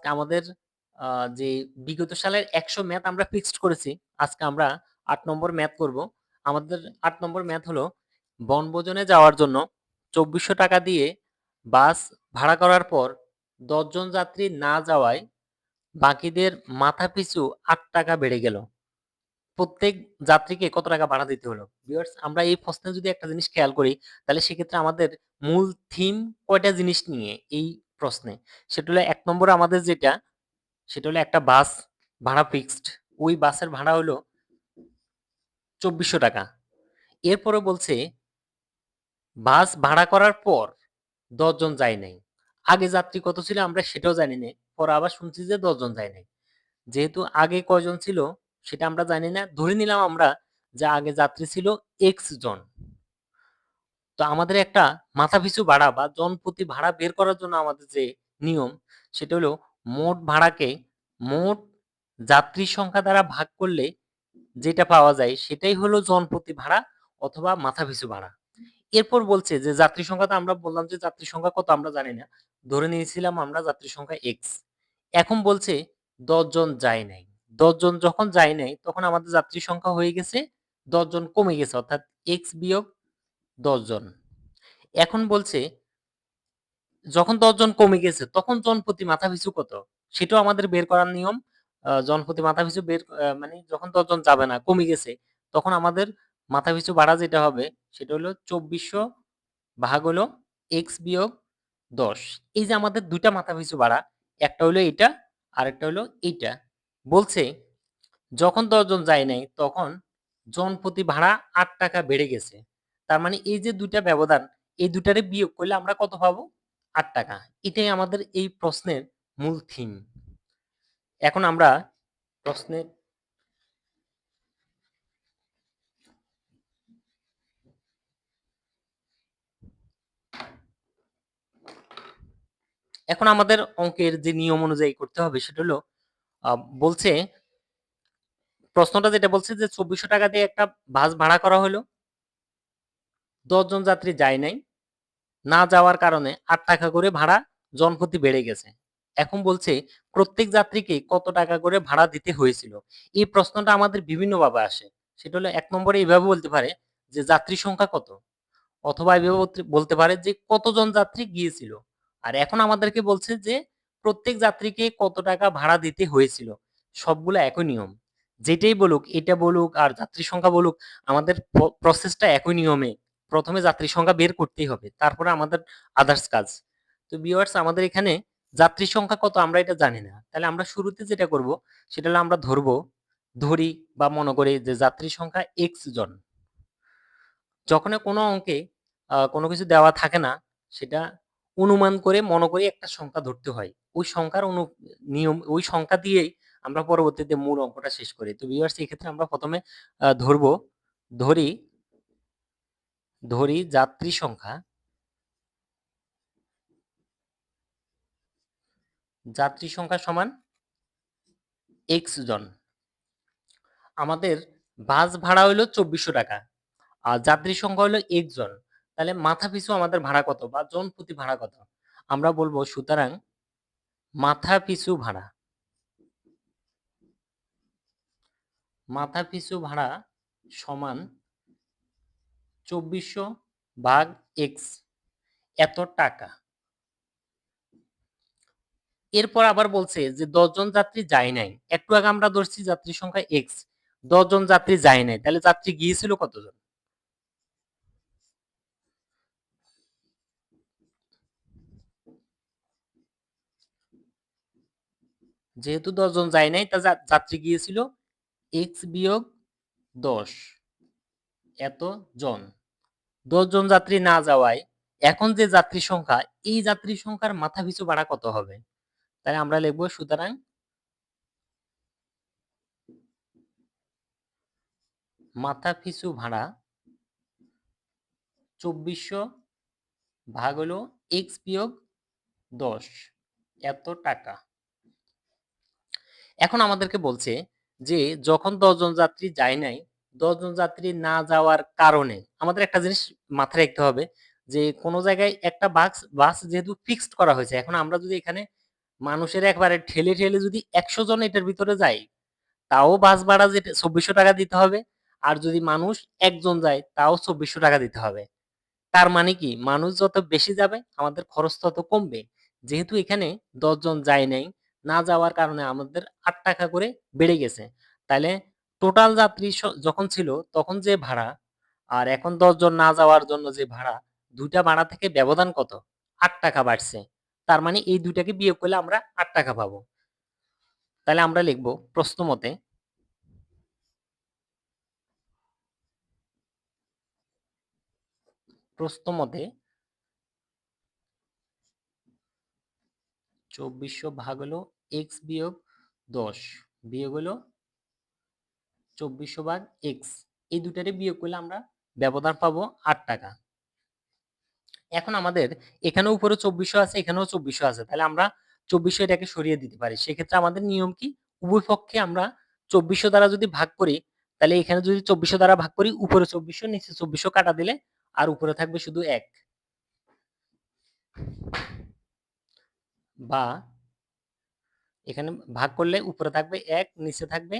আজকে আমাদের যে বিগত সালের ১০০ ম্যাথ আমরা ফিক্সড করেছি। আজকে আমরা ৮ নম্বর ম্যাথ করব। আমাদের ৮ নম্বর ম্যাথ হলো বনভোজনে যাওয়ার জন্য ৳২৪০০ দিয়ে বাস ভাড়া করার পর দশজন যাত্রী না যাওয়ায় বাকিদের মাথাপিছু ৳৮ বেড়ে গেল। প্রত্যেক যাত্রীকে কত টাকা ভাড়া দিতে হলো? ভিউয়ার্স আমরা এই প্রশ্নে যদি একটা জিনিস খেয়াল করি, তাহলে সেক্ষেত্রে আমাদের মূল থিম কয়টা জিনিস নিয়ে এই প্রশ্নে? সেটা হলো এক নম্বরে আমাদের যেটা, সেটা হলো একটা বাস ভাড়া ফিক্সড। ওই বাসের ভাড়া হলো ৳২৪০০ এরপরে বলছে বাস ভাড়া করার পর ১০ জন যায় নাই। আগে যাত্রী কত ছিল আমরা সেটাও জানি না। পরে আবার শুনছি যে ১০ জন যায় নাই। যেহেতু আগে কয়জন ছিল সেটা আমরা জানি না। ধরে নিলাম আমরা যে আগে যাত্রী ছিল এক্স জন। তো আমাদের একটা মাথাপিছু ভাড়া বা জনপ্রতি ভাড়া বের করার জন্য আমাদের যে নিয়ম, সেটা হলো মোট ভাড়াকে মোট যাত্রী সংখ্যা দ্বারা ভাগ করলে যেটা পাওয়া যায় সেটাই হলো জনপ্রতি ভাড়া অথবা মাথাপিছু ভাড়া। এরপর বলছে যে যাত্রী সংখ্যা তো আমরা বললাম যে যাত্রী সংখ্যা কত আমরা জানি না। ধরে নিয়েছিলাম আমরা যাত্রী সংখ্যা এক্স। এখন বলছে ১০ জন যায় নাই। ১০ জন যখন যায় নাই তখন আমাদের যাত্রী সংখ্যা হয়ে গেছে ১০ জন কমে গেছে অর্থাৎ এক্স বিয়োগ ১০ জন। এখন বলছে যখন ১০ জন কমে গেছে তখন জনপ্রতি মাথাপিছু কত? সেটাও আমাদের বের করার নিয়ম। আ জনপ্রতি মাথাপিছু বের আ মানে যখন ১০ জন যাবে না, কমে গেছে তখন আমাদের মাথাপিছু ভাড়া যেটা হবে সেটা হলো ২৪০০ ভাগ হলো এক্স বিয়োগ ১০। এই যে আমাদের ২ টা মাথাপিছু ভাড়া, একটা হলো এইটা, আরেকটা হলো এইটা। বলছে যখন ১০ জন যায় নাই তখন জনপ্রতি ভাড়া ৳৮ বেড়ে গেছে। তার মানে এই যে ২ টা ব্যবধান, এই ২ টারে বিয়োগ করলে আমরা কত পাবো? ৳৮ এটাই আমাদের এই প্রশ্নের মূল থিম। এখন আমরা প্রশ্নের এখন আমাদের অঙ্কের যে নিয়ম অনুযায়ী করতে হবে সেটা হলো বলছে প্রশ্নটা যেটা বলছে যে ৳২৪০০ দিয়ে একটা বাস ভাড়া করা হলো। ১০ জন যাত্রী যায় নাই। না যাওয়ার কারণে আট টাকা করে ভাড়া জনপ্রতি বেড়ে গেছে। এখন বলছে প্রত্যেক যাত্রীকে কত টাকা করে ভাড়া দিতে হয়েছিল? এই প্রশ্নটা আমাদের বিভিন্নভাবে আসে। সেটা হলো এক নম্বরে এভাবে বলতে পারে যে যাত্রী সংখ্যা কত? অথবা বলতে বলতে পারে যে কতজন যাত্রী গিয়েছিল? আর এখন আমাদেরকে বলছে যে প্রত্যেক যাত্রীকে কত টাকা ভাড়া দিতে হয়েছিল? সবগুলা একই নিয়ম। যেটাই বলুক, এটা বলুক আর যাত্রী সংখ্যা বলুক, আমাদের প্রসেসটা একই নিয়মে। ১ম এ যাত্রী সংখ্যা বের করতেই হবে। তারপরে আমাদের আদার্স কাজ। তো ভিউয়ার্স আমাদের এখানে যাত্রী সংখ্যা কত আমরা এটা জানি না। তাহলে আমরা শুরুতে যেটা করব সেটা হলো আমরা ধরব, ধরি বা মনে করি যে যাত্রী সংখ্যা এক্স জন। যখনই কোনো অঙ্কে কোনো কিছু দেওয়া থাকে না, সেটা অনুমান করে মনে করে একটা সংখ্যা ধরতে হয়। ওই সংখ্যার অনু নিয়ম ওই সংখ্যা দিয়েই আমরা পরবর্তীতে মূল অঙ্কটা শেষ করি। তো ভিউয়ার্স এক্ষেত্রে আমরা ১ম এ আ ধরব, ধরি ধরি যাত্রী সংখ্যা যাত্রী সংখ্যা সমান এক্স জন। আমাদের বাস ভাড়া হইল ৳২৪০০ আর যাত্রী সংখ্যা হলো এক্স জন। তাহলে মাথাপিছু আমাদের ভাড়া কত বা জন প্রতি ভাড়া কত? আমরা বলব সুতরাং মাথা পিছু ভাড়া মাথা পিছু ভাড়া সমান ২৪০০ ভাগ এক্স এত টাকা। এরপর আবার বলছে যে ১০ জন যাত্রী যায় নাই। একটু আগে আমরা ধরছি যাত্রী সংখ্যা এক্স। ১০ জন যাত্রী যায় নাই। তাহলে যাত্রী গিয়েছিল কতজন? যেহেতু ১০ জন যায় নাই, তা যাত্রী গিয়েছিল এক্স বিয়োগ ১০ এত জন। ১০ জন যাত্রী না যাওয়ায় এখন যে যাত্রী সংখ্যা, এই যাত্রী সংখ্যার মাথা পিছু ভাড়া কত হবে? তাহলে আমরা লিখব সুতরাং মাথা পিছু ভাড়া ২৪০০ ভাগ হলো এক্স বিয়োগ ১০ এত টাকা। এখন আমাদেরকে বলছে যে যখন ১০ জন যাত্রী যায় নাই, ১০ জন যাত্রী না যাওয়ার কারণে। আমাদের একটা জিনিস মাথায় রাখতে হবে যে, কোন জায়গায় একটা বাস বাস যেহেতু ফিক্সড করা হয়েছে। এখন আমরা যদি এখানে মানুষের একবারে ঠেলে ঠেলে যদি একশো জন এটার ভিতরে যাই, তাও বাস ভাড়া যেটা চব্বিশশো টাকা দিতে হবে, আর যদি মানুষ একজন যায়, তাও চব্বিশশো টাকা দিতে হবে। তার মানে কি? মানুষ যত বেশি যাবে, আমাদের খরচ তত কমবে। যেহেতু এখানে দশজন যায় নাই, না যাওয়ার কারণে আমাদের আট টাকা করে বেড়ে গেছে। তাহলে টোটাল যাত্রী যখন ছিল তখন যে ভাড়া আর এখন দশজন না যাওয়ার জন্য যে ভাড়া, দুইটা ভাড়া থেকে ব্যবধান কত? আট টাকা বাড়ছে। তার মানে এই দুইটাকে বিয়োগ করলে আমরা আট টাকা পাবো। তাহলে আমরা লিখব প্রশ্ন মতে প্রশ্ন মতে চব্বিশশো ভাগ হলো এক্স বিয়োগ দশ, বিয়োগ হলো চব্বিশশো ভাগ এক্স এই দুটারে বিয়োগ করলে আমরা ব্যবধান পাবো আট টাকা। এখন আমাদের এখানে উপরে চব্বিশশো আছে, এখানেও চব্বিশশো আছে, তাহলে আমরা চব্বিশশো এটাকে সরিয়ে দিতে পারি। সেক্ষেত্রে আমাদের নিয়ম কি? উভয় পক্ষে আমরা চব্বিশশো দ্বারা যদি ভাগ করি, তাহলে এখানে যদি চব্বিশশো দ্বারা ভাগ করি, উপরে চব্বিশশো, নিচে চব্বিশশো কাটা দিলে আর উপরে থাকবে শুধু এক। বা এখানে ভাগ করলে উপরে থাকবে এক, নিচে থাকবে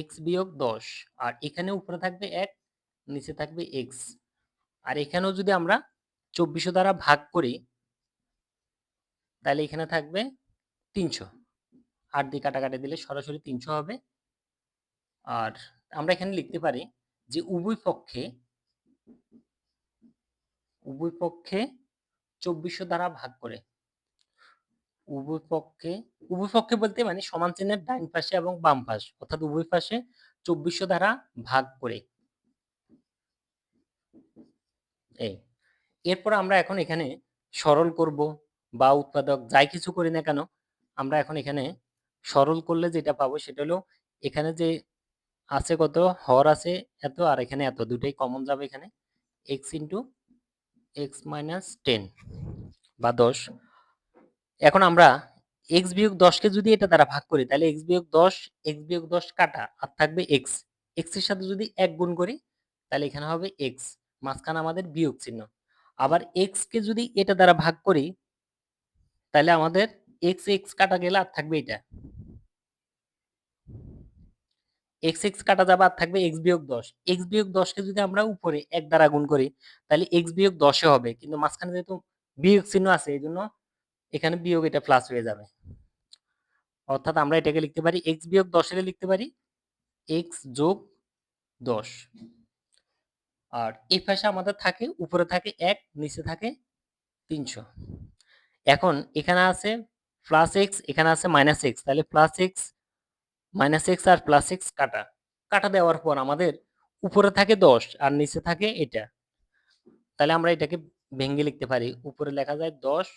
এক্স বিয়োগ দশ, আর এখানে উপরে থাকবে এক, নিচে থাকবে এক্স আর এখানেও যদি আমরা চব্বিশশো দ্বারা ভাগ করি, তাহলে এখানে থাকবে তিনশো। আট দিয়ে কাটাকাটি দিলে সরাসরি তিনশো হবে। আর আমরা এখানে লিখতে পারি যে উভয় পক্ষে উভয় পক্ষে চব্বিশশো দ্বারা ভাগ করে। উভয় পক্ষে উভয় পক্ষে বলতে মানে সমান চিহ্নের ডাইন পাশে এবং বাম পাশ, অর্থাৎ উভয় পাশে চব্বিশশো দ্বারা ভাগ করে। এই। এরপর আমরা এখন এখানে সরল করব বা উৎপাদক যাই কিছু করি না কেন, আমরা এখন এখানে সরল করলে যেটা পাবো সেটা হলো এখানে যে আছে কত, হর আছে এত, আর এখানে এত, দুটাই কমন যাবে এখানে। X into X minus ten বা দশ। এখন আমরা এক্স বিয়োগ দশকে যদি এটা দ্বারা ভাগ করি, তাহলে এক্স বিয়োগ দশ এক্স বিয়োগ দশ কাটা, আর থাকবে এক্স এক্সের সাথে যদি এক গুণ করি, তাহলে এখানে হবে এক্স মাঝখানে আমাদের বিয়োগ চিহ্ন। আবার এক্স কে যদি এটা দ্বারা ভাগ করি, তাহলে আমাদের এক্স এক্স কাটা গেলে আর থাকবে এটা। এক্স এক্স কাটা যাবে আর থাকবে এক্স বিয়োগ দশ। এক্স বিয়োগ দশকে যদি আমরা উপরে এক দ্বারা গুণ করি, তাহলে এক্স বিয়োগ দশে হবে। কিন্তু মাঝখানে যেহেতু বিয়োগ চিহ্ন আছে, এই জন্য এখানে বিয়োগ এটা প্লাস হয়ে যাবে। অর্থাৎ আমরা এটাকে লিখতে পারি এক্স বিয়োগ দশের লিখতে পারি। এক্স যোগ দশ। আর এই পাশে আমাদের থাকে, উপরে থাকে এক, নিচে থাকে তিনশো। এখন এখানে আছে প্লাস এক্স এখানে আছে মাইনাস এক্স তাহলে প্লাস এক্স মাইনাস এক্স আর প্লাস এক্স কাটা। কাটা দেওয়ার পর আমাদের উপরে থাকে দশ আর নিচে থাকে এটা। তাহলে আমরা এটাকে ভেঙে লিখতে পারি। উপরে লেখা যায় দশ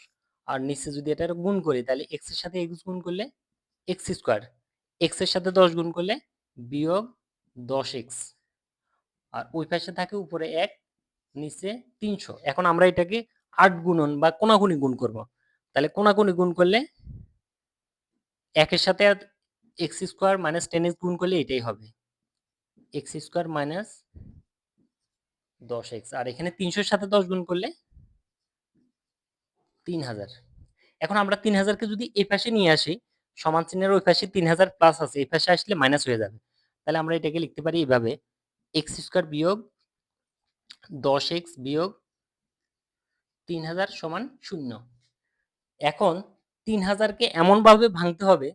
আর নিচে যদি এটা গুণ করি, তাহলে এক্সের সাথে এক্স গুণ করলে এক্স স্কোয়ার এক্সের সাথে দশ গুণ করলে বিয়োগ দশ এক্স আর ওই পাশে থাকে উপরে এক, নিচে তিনশো। এখন আমরা এটাকে আট গুণন বা কোনাকুনি গুণ করব। তাহলে কোনাকুনি গুণ করলে একের সাথে X square minus ten X গুণ করলে এটাই হবে। এক্স স্কোয়ার মাইনাস দশ এক্স আর এখানে তিনশোর সাথে দশ গুণ করলে তিন হাজার এখন আমরা তিন হাজারকে যদি এই পাশে নিয়ে আসি, সমান চিহ্নের ওই পাশে তিন হাজার প্লাস আছে, এই পাশে আসলে মাইনাস হয়ে যাবে। তাহলে আমরা এটাকে লিখতে পারি এইভাবে এক্স স্কোয়ার বিয়োগ দশ এক্স বিয়োগ তিন হাজার সমান শূন্য। এখন তিন হাজারকে এমনভাবে ভাঙতে হবে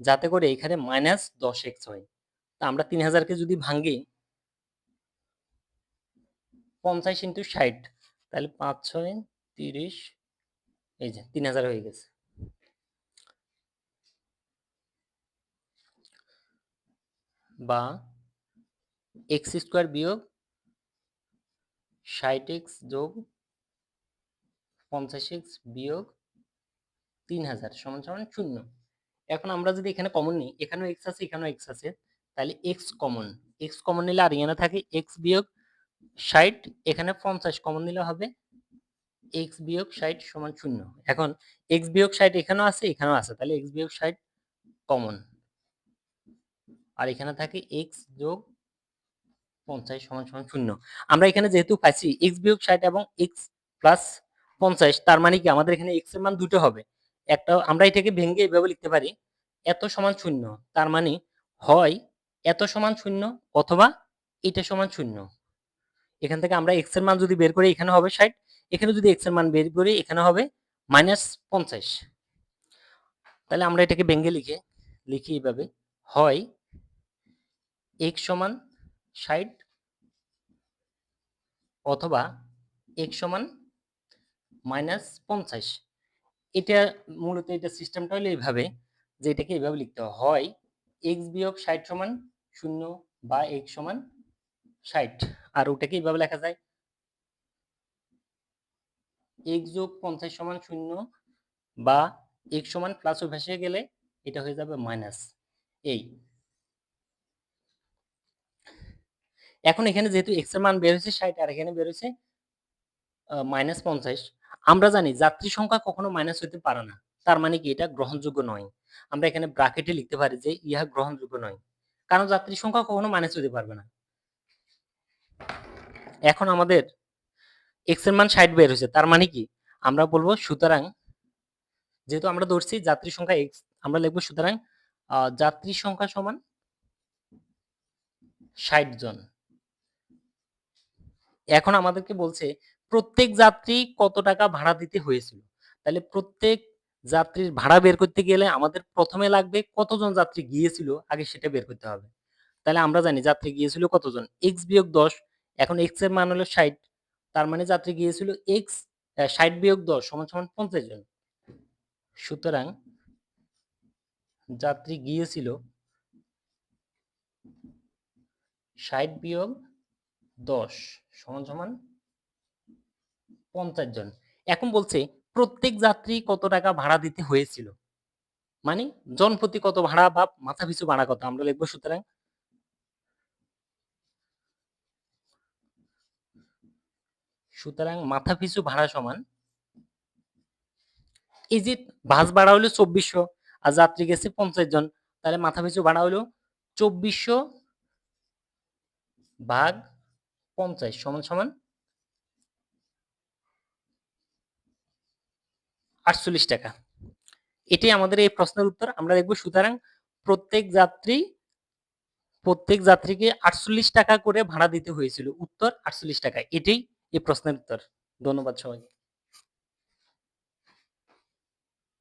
যাতে করে এখানে মাইনাস দশ এক্স হয়। তা আমরা তিন হাজারকে যদি ভাঙি, পঞ্চাশ ইন্টু ষাট, তাহলে পাঁচ, ছয়, তিরিশ এই যে, তিন হাজার হয়ে গেছে। বা এক্স স্কোয়ার বিয়োগ ষাট এক্স যোগ পঞ্চাশ এক্স বিয়োগ তিন হাজার সমান সমান শূন্য। এখন আমরা যদি এখানে কমন নিই, এখানেও এক্স আছে, এখানেও এক্স আছে, তাহলে এক্স কমন এক্স কমন নিলে আর এখানে থাকে এক্স বিয়োগ ষাট, এখানে পঞ্চাশ কমন নিলে হবে এক্স বিয়োগ ষাট সমান শূন্য। এখন এক্স বিয়োগ ষাট এখানেও আছে এখানেও আছে। তাহলে এক্স বিয়োগ ষাট কমন আর এখানে থাকে এক্স যোগ পঞ্চাশ সমান সমান শূন্য। আমরা এখানে যেহেতু পাইছি এক্স বিয়োগ ষাট এবং এক্স প্লাস পঞ্চাশ, তার মানে কি আমাদের এখানে এক্সের মান দুটো হবে। একটা আমরা এটাকে ভেঙে এভাবে লিখতে পারি, এত সমান শূন্য, তার মানে হয় এত সমান শূন্য অথবা এটা সমান শূন্য। এখান থেকে আমরা এক্সের মান যদি বের করি, এখানে হবে ষাট। এখানে যদি এক্সের মান বের করি, এখানে হবে মাইনাস পঞ্চাশ। তাহলে আমরা এটাকে ভেঙে লিখে, লিখি এইভাবে, হয় এক্স সমান ষাট অথবা এক্স সমান মাইনাস পঞ্চাশ। এটা মূলত এটা সিস্টেমটা হলো এইভাবে, যে এটাকে এইভাবে লিখতে হয় এক্স বিয়োগ ষাট সমান শূন্য বা এক্স সমান ষাট। আর ওটাকে এইভাবে লেখা যায় এক্স যোগ পঞ্চাশ সমান শূন্য বা এক্স সমান প্লাস ও ভেসে গেলে এটা হয়ে যাবে মাইনাস এই এখন এখানে যেহেতু এর মান বের হয়েছে ষাট, আর এখানে মাইনাস পঞ্চাশ। আমরা জানি যাত্রী সংখ্যা কখনো মাইনাস হতে পারে না। তার মানে কি এটা গ্রহণযোগ্য নয়। আমরা এখানে ব্রাকেটে লিখতে পারি যে ইহা গ্রহণযোগ্য নয়। কারণ যাত্রী সংখ্যা কখনো মাইনাস হতে পারবে না। এখন আমাদের এক্সের মান ষাট বের হয়েছে, তার মানে কি? আমরা বলব সুতরাং, যেহেতু আমরা ধরছি যাত্রী সংখ্যা এক্স আমরা লিখব সুতরাং যাত্রী সংখ্যা সমান ষাট জন। এখন আমাদেরকে বলছে, প্রত্যেক যাত্রী কত টাকা ভাড়া দিতে হয়েছিল? তাহলে প্রত্যেক যাত্রীর ভাড়া বের করতে গেলে আমাদের প্রথমে লাগবে কতজন যাত্রী গিয়েছিল, আগে সেটা বের করতে হবে। তাহলে আমরা জানি যাত্রী গিয়েছিল কতজন? এক্স বিয়োগ দশ, এখন এক্সের মান হলো ষাট। তার মানে যাত্রী গিয়েছিল এক্স ষাট বিয়োগ দশ সমান সমান পঞ্চাশ জন। সুতরাং যাত্রী গিয়েছিল ষাট বিয়োগ দশ সমান সমান পঞ্চাশ জন। এখন বলছে, প্রত্যেক যাত্রী কত টাকা ভাড়া দিতে হয়েছিল? মানে জনপ্রতি কত ভাড়া বা মাথা পিছু ভাড়া কত? আমরা লিখব সুতরাং সুতরাং মাথা পিছু ভাড়া সমান। এই যে বাস ভাড়া হলো চব্বিশশো, আর যাত্রী গেছে পঞ্চাশ জন, তাহলে মাথা পিছু ভাড়া হলো চব্বিশশো ভাগ পঞ্চাশ, সমান সমান আটচল্লিশ টাকা। এটাই আমাদের এই প্রশ্নের উত্তর, আমরা দেখব সুতরাং প্রত্যেক যাত্রী, প্রত্যেক যাত্রীকে আটচল্লিশ টাকা করে ভাড়া দিতে হয়েছিল। উত্তর আটচল্লিশ টাকা। এটাই এই প্রশ্নের উত্তর। ধন্যবাদ সবাইকে।